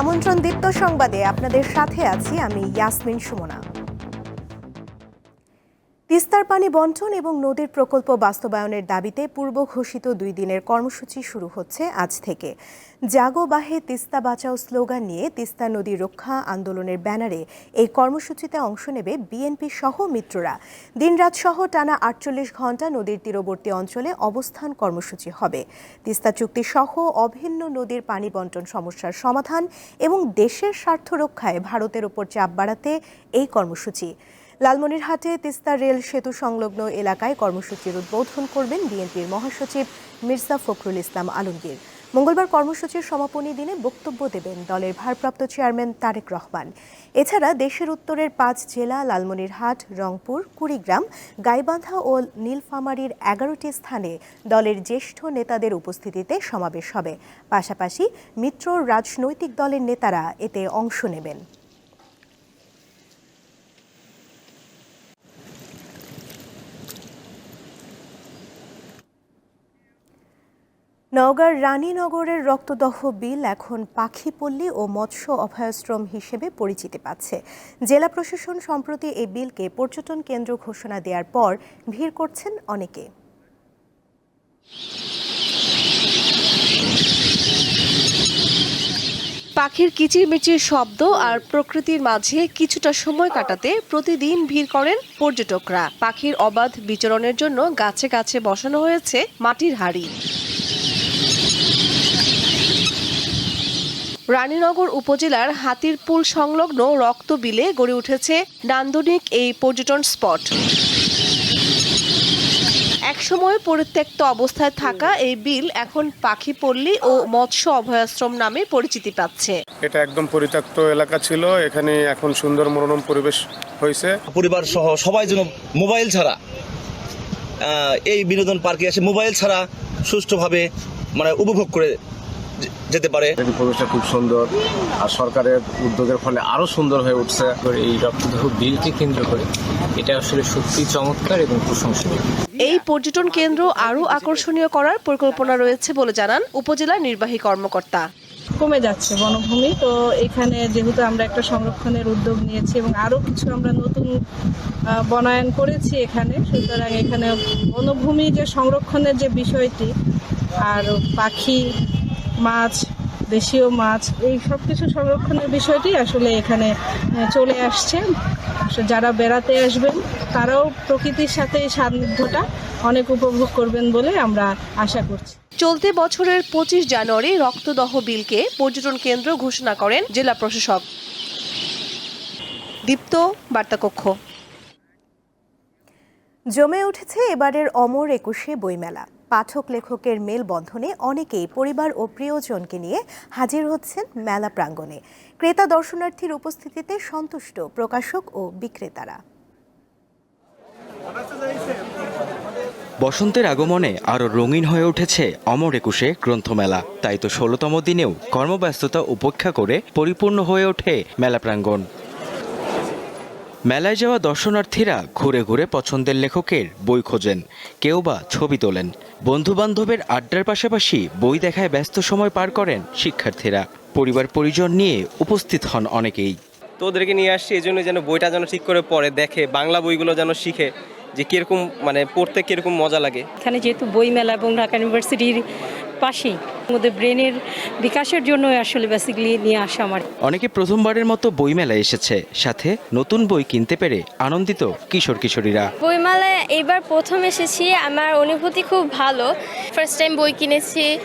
আমন্ত্রণ দীপ্ত সংবাদে আপনাদের সাথে আছি আমি ইয়াসমিন সুমনা। তিস্তার পানি বন্টন এবং নদীর প্রকল্প বাস্তবায়নের দাবিতে পূর্ব ঘোষিত দুই দিনের কর্মসূচি শুরু হচ্ছে আজ থেকে। জাগো বাহে তিস্তা বাঁচাও স্লোগান নিয়ে তিস্তা নদী রক্ষা আন্দোলনের ব্যানারে এই কর্মসূচিতে অংশ নেবে বিএনপি সহ মিত্ররা। দিনরাত সহ টানা আটচল্লিশ ঘণ্টা নদীর তীরবর্তী অঞ্চলে অবস্থান কর্মসূচি হবে। তিস্তা চুক্তি সহ অভিন্ন নদীর পানি বন্টন সমস্যার সমাধান এবং দেশের স্বার্থ রক্ষায় ভারতের ওপর চাপ বাড়াতে এই কর্মসূচি। লালমনিরহাটে তিস্তা রেল সেতু সংলগ্ন এলাকায় কর্মসূচির উদ্বোধন করবেন বিএনপির মহাসচিব মির্জা ফখরুল ইসলাম আলমগীর। মঙ্গলবার কর্মসূচির সমাপনী দিনে বক্তব্য দেবেন দলের ভারপ্রাপ্ত চেয়ারম্যান তারেক রহমান। এছাড়া দেশের উত্তরের পাঁচ জেলা লালমনিরহাট, রংপুর, কুড়িগ্রাম, গাইবান্ধা ও নীলফামারীর এগারোটি স্থানে দলের জ্যেষ্ঠ নেতাদের উপস্থিতিতে সমাবেশ হবে। পাশাপাশি মিত্র রাজনৈতিক দলের নেতারা এতে অংশ নেবেন। নওগাঁর রানীনগরের রক্তদহ বিল এখন পাখিপল্লী ও মৎস্য অভয়াশ্রম হিসেবে পরিচিতি পাচ্ছে। জেলা প্রশাসন সম্প্রতি এই বিলকে পর্যটন কেন্দ্র ঘোষণা দেওয়ার পর ভিড় করছেন অনেকে। পাখির কিচিরমিচির শব্দ আর প্রকৃতির মাঝে কিছুটা সময় কাটাতে প্রতিদিন ভিড় করেন পর্যটকরা। পাখির অবাধ বিচরণের জন্য গাছে গাছে বসানো হয়েছে মাটির হাড়ি। রানীনগর উপজেলার হাতিরপুল সংলগ্ন রক্ত বিলে গড়ে উঠেছে নান্দনিক এই পর্যটন স্পট। একসময় পরিত্যক্ত অবস্থায় থাকা এই বিল এখন পাখিপল্লী ও মৎস্য অভয়াশ্রম নামে পরিচিতি পাচ্ছে। এটা একদম পরিত্যক্ত এলাকা ছিল এখানে এখন সুন্দর মনোরম পরিবেশ হয়েছে। পরিবার সহ সবাই যেন মোবাইল ছাড়া এই বিনোদন পার্কে এসে মোবাইল ছাড়া সুষ্ঠুভাবে মানে উপভোগ করে যেতে পারে। পরিবেশটা খুব সুন্দর আর সরকারের উদ্যোগের ফলে আরও সুন্দর হয়ে উঠছে। এই রক্তদাহ বিলকে কেন্দ্র করে। এটা আসলে সত্যি চমৎকার এবং প্রশংসনীয়। এই পর্যটন কেন্দ্র আরও আকর্ষণীয় করার পরিকল্পনা রয়েছে বলে জানান উপজেলা নির্বাহী কর্মকর্তা। কমে যাচ্ছে বনভূমি। তো এখানে যেহেতু আমরা একটা সংরক্ষণের উদ্যোগ নিয়েছি এবং আরও কিছু আমরা নতুন বনায়ন করেছি এখানে সুতরাং এখানে বনভূমি যে সংরক্ষণের যে বিষয়টি আর পাখি মাছ দেশীয় মাছ এই সব কিছু সংরক্ষণের বিষয়টি আসলে এখানে চলে আসছে। যারা বেড়াতে আসবেন তারাও প্রকৃতির সাথে এই সান্নিধ্যটা অনেক উপভোগ করবেন বলে আমরা আশা করছি। চলতি বছরের পঁচিশ জানুয়ারি রক্তদহ বিলকে পর্যটন কেন্দ্র ঘোষণা করেন জেলা প্রশাসক। দীপ্ত বার্তাকক্ষ। জমে উঠেছে এবারের অমর একুশে বইমেলা। পাঠক লেখকের মেলবন্ধনে অনেকেই পরিবার ও প্রিয়জনকে নিয়ে হাজির হচ্ছেন মেলা প্রাঙ্গণে। ক্রেতা দর্শনার্থীর উপস্থিতিতে সন্তুষ্ট প্রকাশক ও বিক্রেতারা। বসন্তের আগমনে আরও রঙিন হয়ে উঠেছে অমর একুশে গ্রন্থমেলা। তাই তো ষোলোতম দিনেও কর্মব্যস্ততা উপেক্ষা করে পরিপূর্ণ হয়ে ওঠে মেলা প্রাঙ্গণ। মেলায় যাওয়া দর্শনার্থীরা ঘুরে ঘুরে পছন্দের লেখকের বই খোঁজেন। কেউ বা ছবি তোলেন। বন্ধু বান্ধবের আড্ডার পাশাপাশি বই দেখায় ব্যস্ত সময় পার করেন শিক্ষার্থীরা। পরিবার পরিজন নিয়ে উপস্থিত হন অনেকেই। তো ওদেরকে নিয়ে আসছি এই জন্য যেন বইটা যেন ঠিক করে পড়ে দেখে বাংলা বইগুলো যেন শিখে যে কীরকম মানে পড়তে কীরকম মজা লাগে। এখানে যেহেতু বইমেলা এবং ঢাকা ইউনিভার্সিটির পাশেই। ওদের ব্রেনের বিকাশের জন্য আসলে বেসিক্যালি নিয়ে আসা আমার। অনেকে প্রথমবারের মতো বইমেলায় এসেছে। সাথে নতুন বই কিনতে পেরে আনন্দিত কিশোর কিশোরীরা। বইমেলায় এইবার প্রথম এসেছি। আমার অনুভূতি খুব ভালো। ফার্স্ট টাইম বই কিনেছি।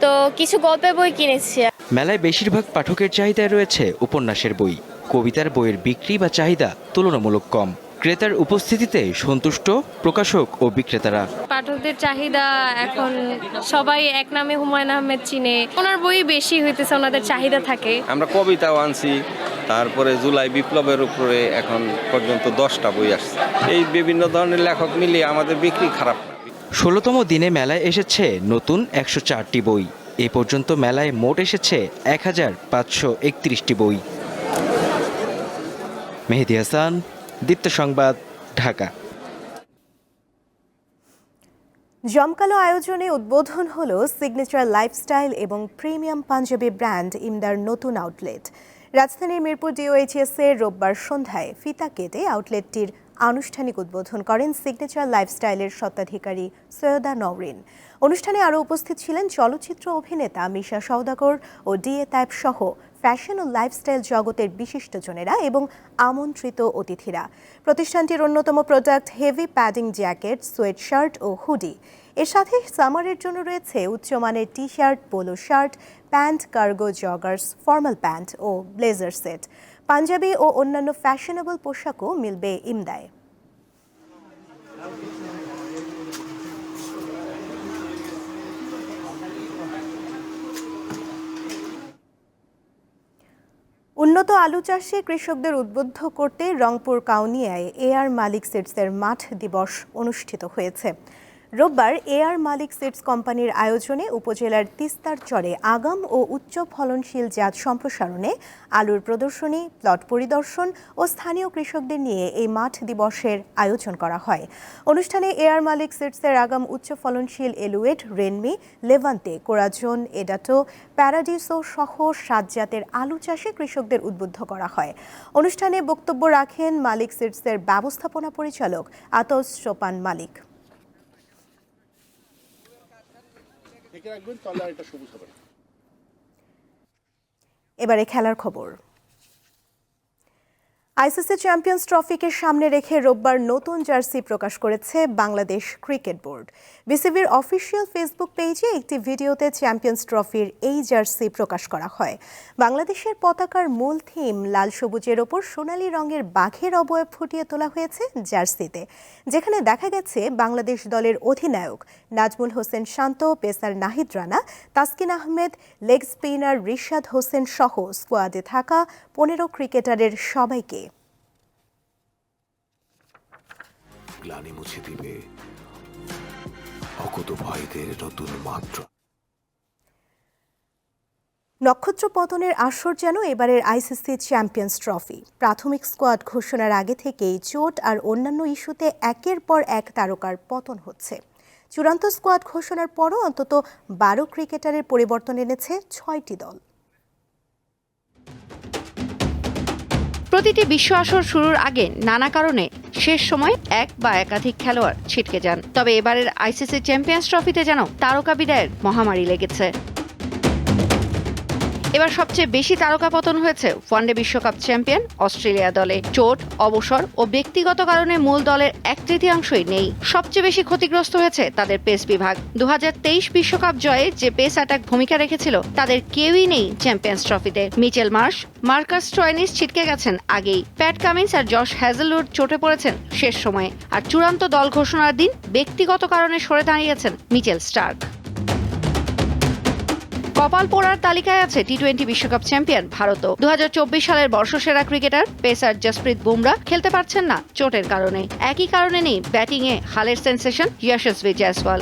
তো কিছু গল্পের বই কিনেছি। মেলায় বেশিরভাগ পাঠকের চাহিদায় রয়েছে উপন্যাসের বই। কবিতার বইয়ের বিক্রি বা চাহিদা তুলনামূলক কম। ক্রেতার উপস্থিতিতে সন্তুষ্ট প্রকাশক ও বিক্রেতারা। পাঠকদের চাহিদা এখন সবাই এক নামে হুমায়ুন আহমেদ চিনে। ওনার বই বেশি হইতেছে ওনাদের চাহিদা থাকে। আমরা কবিতাও আনছি তারপরে জুলাই বিপ্লবের উপরে এখন পর্যন্ত দশটা বই আসছে। এই বিভিন্ন ধরনের লেখক মিলিয়ে আমাদের বিক্রি খারাপ না। ষোলোতম দিনে মেলায় এসেছে নতুন একশো চারটি বই। এ পর্যন্ত মেলায় মোট এসেছে এক হাজার পাঁচশো একত্রিশটি বই। মেহেদি হাসান দীপ্ত সংবাদ, ঢাকা। জমকালো আয়োজনে উদ্বোধন হলো সিগনেচার লাইফস্টাইল এবং প্রিমিয়াম পাঞ্জাবি ব্র্যান্ড ইমদার নতুন আউটলেট রাজধানীর মিরপুর ডিওএইচএস এর রোববার সন্ধ্যায় ফিতা কেটে আউটলেটটির আনুষ্ঠানিক উদ্বোধন করেন সিগনেচার লাইফস্টাইলের স্বত্বাধিকারী সৈয়দা নওরিন। অনুষ্ঠানে আরও উপস্থিত ছিলেন চলচ্চিত্র অভিনেতা মিশা সওদাগর ও ডিএ তাইব সহ ফ্যাশন ও লাইফস্টাইল জগতের বিশিষ্টজনেরা এবং আমন্ত্রিত অতিথিরা। প্রতিষ্ঠানটির অন্যতম product heavy padding jacket sweatshirt ও হুডি। এর সাথে সামারের জন্য রয়েছে উচ্চমানের T shirt polo shirt, pant, cargo joggers, formal pant ও ব্লেজার সেট। পাঞ্জাবি ও অন্যান্য ফ্যাশনেবল পোশাকও মিলবে ইমদায়। উন্নত আলু চাষে কৃষকদের উদ্বুদ্ধ করতে রংপুর কাউনিয়ায় এ আর মালিক সিডসের মাঠ দিবস অনুষ্ঠিত হয়েছে। রোববার এআর মালিক সিডস কোম্পানির আয়োজনে উপজেলার তিস্তার চরে আগাম ও উচ্চ ফলনশীল জাত সম্প্রসারণে আলুর প্রদর্শনী, প্লট পরিদর্শন ও স্থানীয় কৃষকদের নিয়ে এই মাঠ দিবসের আয়োজন করা হয়। অনুষ্ঠানে এআর মালিক সিডসের আগাম উচ্চ ফলনশীল এলুয়েট, রেনমি, লেভান্তে, কোরাজন, এডাটো, প্যারাডিসো সহ সাত জাতের আলু চাষে কৃষকদের উদ্বুদ্ধ করা হয়। অনুষ্ঠানে বক্তব্য রাখেন মালিক সিডসের ব্যবস্থাপনা পরিচালক আতস সোপান মালিক। এবারে খেলার খবর। আইসিসি চ্যাম্পিয়ন্স ট্রফিকে সামনে রেখে রোববার নতুন জার্সি প্রকাশ করেছে বাংলাদেশ ক্রিকেট বোর্ড। বিসিবির অফিসিয়াল ফেসবুক পেজে একটি ভিডিওতে চ্যাম্পিয়ন্স ট্রফির এই জার্সি প্রকাশ করা হয়। বাংলাদেশের পতাকার মূল থিম লাল সবুজের ওপর সোনালী রঙের বাঘের অবয়ব ফুটিয়ে তোলা হয়েছে জার্সিতে, যেখানে দেখা গেছে বাংলাদেশ দলের অধিনায়ক Najmul Hossain Shanto, pacer Nahid Rana, Taskin Ahmed, leg spinner Rishad Hossain সহ স্কোয়াডে থাকা পনেরো ক্রিকেটারের সবাইকে। গ্লানি মুছে দিবে। অকুত ভয়দের নতুন মাত্রা। নক্ষত্র পতনের আসর যেন এবারের আইসিসি চ্যাম্পিয়ন্স ট্রফি। প্রাথমিক স্কোয়াড ঘোষণার আগে থেকেই চোট আর অন্যান্য ইস্যুতে একের পর এক তারকার পতন হচ্ছে। চূড়ান্ত স্কোয়াড ঘোষণার পরও অন্তত বারো ক্রিকেটারের পরিবর্তন এনেছে ছয়টি দল। প্রতিটি বিশ্ব আসর শুরুর আগে নানা কারণে শেষ সময় এক বা একাধিক খেলোয়াড় ছিটকে যান। তবে এবারের আইসিসি চ্যাম্পিয়ন্স ট্রফিতে যেন তারকা বিদায়ের মহামারী লেগেছে। এবার সবচেয়ে বেশি তারকা পতন হয়েছে ওয়ানডে বিশ্বকাপ চ্যাম্পিয়ন অস্ট্রেলিয়া দলে। চোট, অবসর ও ব্যক্তিগত কারণে মূল দলের এক তৃতীয়াংশই নেই। সবচেয়ে বেশি ক্ষতিগ্রস্ত হয়েছে তাদের পেস বিভাগ। দু বিশ্বকাপ জয়ে যে পেস অ্যাটাক ভূমিকা রেখেছিল, তাদের কেউই নেই চ্যাম্পিয়ন্স ট্রফিতে। মিচেল মার্শ, মার্কাস ট্রয়নিস ছিটকে গেছেন আগেই। প্যাট কামিন্স আর জশ হ্যাজেলউড চোটে পড়েছেন শেষ সময়ে। আর চূড়ান্ত দল ঘোষণার দিন ব্যক্তিগত কারণে সরে দাঁড়িয়েছেন মিচেল স্টার্ক। কপাল পোড়ার তালিকায় আছে টি টোয়েন্টি বিশ্বকাপ চ্যাম্পিয়ন ভারতও দু হাজার চব্বিশ সালের বর্ষসেরা ক্রিকেটার পেসার জসপ্রীত বুমরা খেলতে পারছেন না চোটের কারণে। একই কারণে নেই ব্যাটিংয়ে হালের sensation Yashasvi Jaiswal.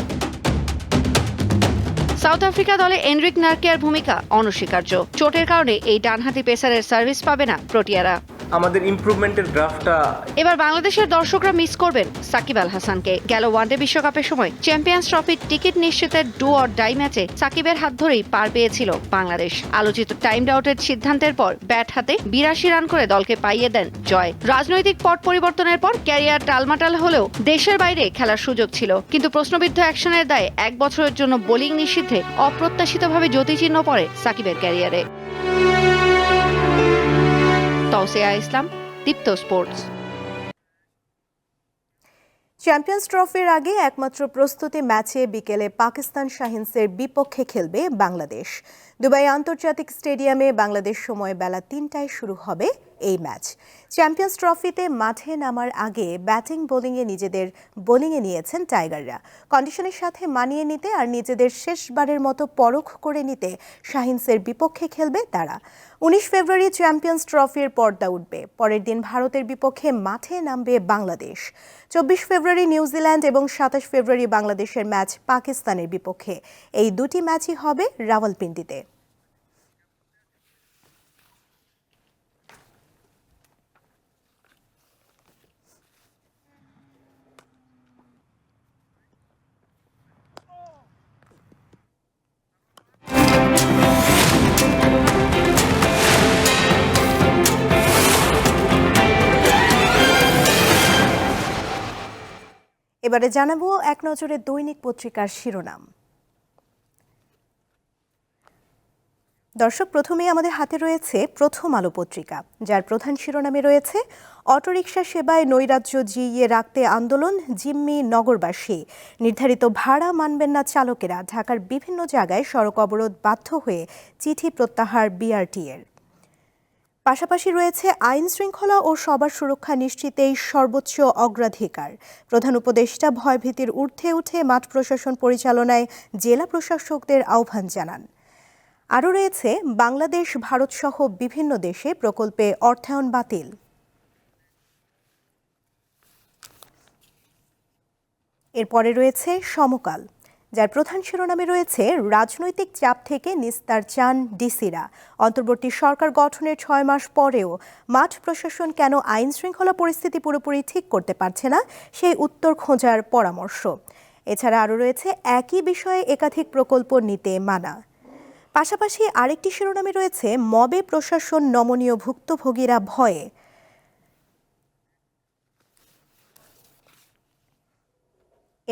South Africa দলে এনরিক নার্কিয়ার ভূমিকা অনস্বীকার্য। চোটের কারণে এই ডানহাতি পেসারের সার্ভিস পাবে না প্রোটিয়ারা। আমাদের ইমপ্রুভমেন্টের গ্রাফটা এবার বাংলাদেশের দর্শকরা মিস করবেন সাকিব আল হাসানকে। গেল ওয়ানডে বিশ্বকাপের সময় চ্যাম্পিয়ন্স ট্রফির টিকিট নিশ্চিতের ডু অর ডাই ম্যাচে সাকিবের হাত ধরেই পার পেয়েছিল বাংলাদেশ। আলোচিত টাইম আউটের সিদ্ধান্তের পর ব্যাট হাতে বিরাশি রান করে দলকে পাইয়ে দেন জয়। রাজনৈতিক পট পরিবর্তনের পর ক্যারিয়ার টালমাটাল হলেও দেশের বাইরে খেলার সুযোগ ছিল। কিন্তু প্রশ্নবিদ্ধ অ্যাকশনের দায়ে এক বছরের জন্য বোলিং নিষিদ্ধে অপ্রত্যাশিতভাবে জ্যোতিচিহ্ন পড়ে সাকিবের ক্যারিয়ারে। তৌসিয়া ইসলাম দীপ্ত স্পোর্টস চ্যাম্পিয়ন্স ট্রফির আগে একমাত্র প্রস্তুতি ম্যাচে বিকেলে পাকিস্তান শাহিনসের বিপক্ষে খেলবে বাংলাদেশ। দুবাই আন্তর্জাতিক স্টেডিয়ামে বাংলাদেশ সময় বেলা তিনটায় শুরু হবে এই ম্যাচ। চ্যাম্পিয়ন্স ট্রফিতে মাঠে নামার আগে ব্যাটিং, বোলিংয়ে নিজেদের, বোলিংয়ে নিয়েছেন টাইগাররা। কন্ডিশনের সাথে মানিয়ে নিতে আর নিজেদের শেষবারের মতো পরখ করে নিতে শাহিনসের বিপক্ষে খেলবে তারা। উনিশ ফেব্রুয়ারি চ্যাম্পিয়ন্স ট্রফির পর্দা উঠবে। পরের দিন ভারতের বিপক্ষে মাঠে নামবে বাংলাদেশ। চব্বিশ ফেব্রুয়ারি নিউজিল্যান্ড এবং সাতাশ ফেব্রুয়ারি বাংলাদেশের ম্যাচ পাকিস্তানের বিপক্ষে। এই দুটি ম্যাচই হবে রাওয়ালপিন্ডিতে। এবারে জানাব এক নজরে দৈনিক পত্রিকার শিরোনাম। দর্শক প্রথমেই আমাদের হাতে রয়েছে প্রথম আলো পত্রিকা, যার প্রধান শিরোনামে রয়েছে, অটোরিকশা সেবায় নৈরাজ্য জিইয়ে রাখতে আন্দোলন, জিম্মি নগরবাসী। নির্ধারিত ভাড়া মানবেন না চালকেরা, ঢাকার বিভিন্ন জায়গায় সড়ক অবরোধ বাধ্য হয়ে চিঠি প্রত্যাহার বিআরটিএর। পাশাপাশি রয়েছে আইন শৃঙ্খলা ও সবার সুরক্ষা নিশ্চিতেই সর্বোচ্চ অগ্রাধিকার। প্রধান উপদেষ্টা ভয়ভীতির ঊর্ধ্বে উঠে মাঠ প্রশাসন পরিচালনায় জেলা প্রশাসকদের আহ্বান জানান। আরও রয়েছে, বাংলাদেশ ভারতসহ বিভিন্ন দেশে প্রকল্পে অর্থায়ন বাতিল। এরপরে রয়েছে সমকাল। যার প্রধান শিরোনামে রয়েছে, রাজনৈতিক চাপ থেকে নিস্তার চান ডিসিরা। অন্তর্বর্তী সরকার গঠনের ছয় মাস পরেও মাঠ প্রশাসন কেন আইন শৃঙ্খলা পরিস্থিতি পুরোপুরি ঠিক করতে পারছে না, সেই উত্তর খোঁজার পরামর্শ। এছাড়া আরও রয়েছে, একই বিষয়ে একাধিক প্রকল্প নিতে মানা। পাশাপাশি আরেকটি শিরোনামে রয়েছে, মবে প্রশাসন নমনীয় ভুক্তভোগীরা ভয়ে।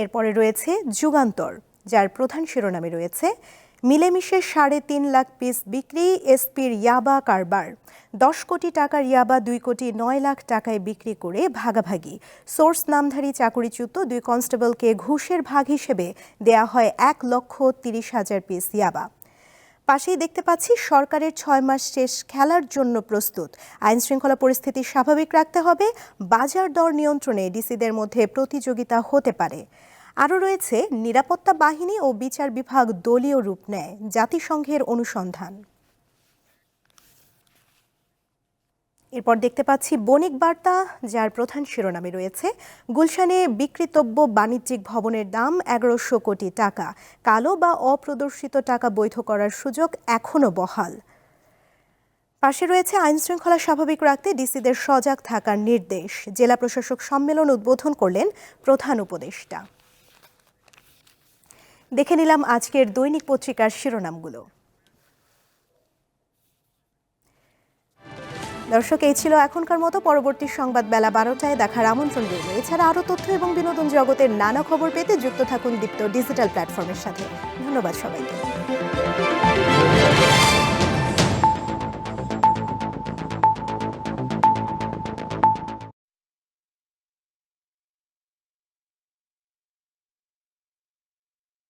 এরপরে রয়েছে, যুগান্তর। যার প্রধান শিরোনামে রয়েছে, মিলেমিশে সাড়ে তিন লাখ পিস বিক্রি এসপির ইয়াবা কারবার। দশ কোটি টাকার ইয়াবা, দুই কোটি নয় লাখ টাকায় বিক্রি করে ভাগাভাগি। সোর্স নামধারী চাকরিচ্যুত দুই কনস্টেবলকে ঘুষের ভাগ হিসেবে দেয়া হয় এক লক্ষ তিরিশ হাজার পিস ইয়াবা। পাশেই দেখতে পাচ্ছি, সরকারের ছয় মাস শেষ খেলার জন্য প্রস্তুত। আইন শৃঙ্খলা পরিস্থিতি স্বাভাবিক রাখতে হবে। বাজার দর নিয়ন্ত্রণে ডিসিদের মধ্যে প্রতিযোগিতা হতে পারে। আরও রয়েছে, নিরাপত্তা বাহিনী ও বিচার বিভাগ দলীয় রূপ নেয়, জাতিসংঘের অনুসন্ধান। এরপর দেখতে পাচ্ছি বণিক বার্তা, যার প্রধান শিরোনামে রয়েছে, গুলশানে বিক্রিতব্য বাণিজ্যিক ভবনের দাম এগারোশো কোটি টাকা, কালো বা অপ্রদর্শিত টাকা বৈধ করার সুযোগ এখনও বহাল। পাশে রয়েছে আইন শৃঙ্খলা স্বাভাবিক রাখতে ডিসিদের সজাগ থাকার নির্দেশ, জেলা প্রশাসক সম্মেলন উদ্বোধন করলেন প্রধান উপদেষ্টা। দেখে নিলাম আজকের দৈনিক পত্রিকার শিরোনামগুলো। দর্শক, এই ছিল এখনকার মতো। পরবর্তী সংবাদ বেলা বারোটায় দেখার আমন্ত্রণ রইল। এছাড়া আরও তথ্য এবং বিনোদন জগতের নানা খবর পেতে যুক্ত থাকুন দীপ্ত ডিজিটাল প্ল্যাটফর্মের সাথে। ধন্যবাদ সবাইকে।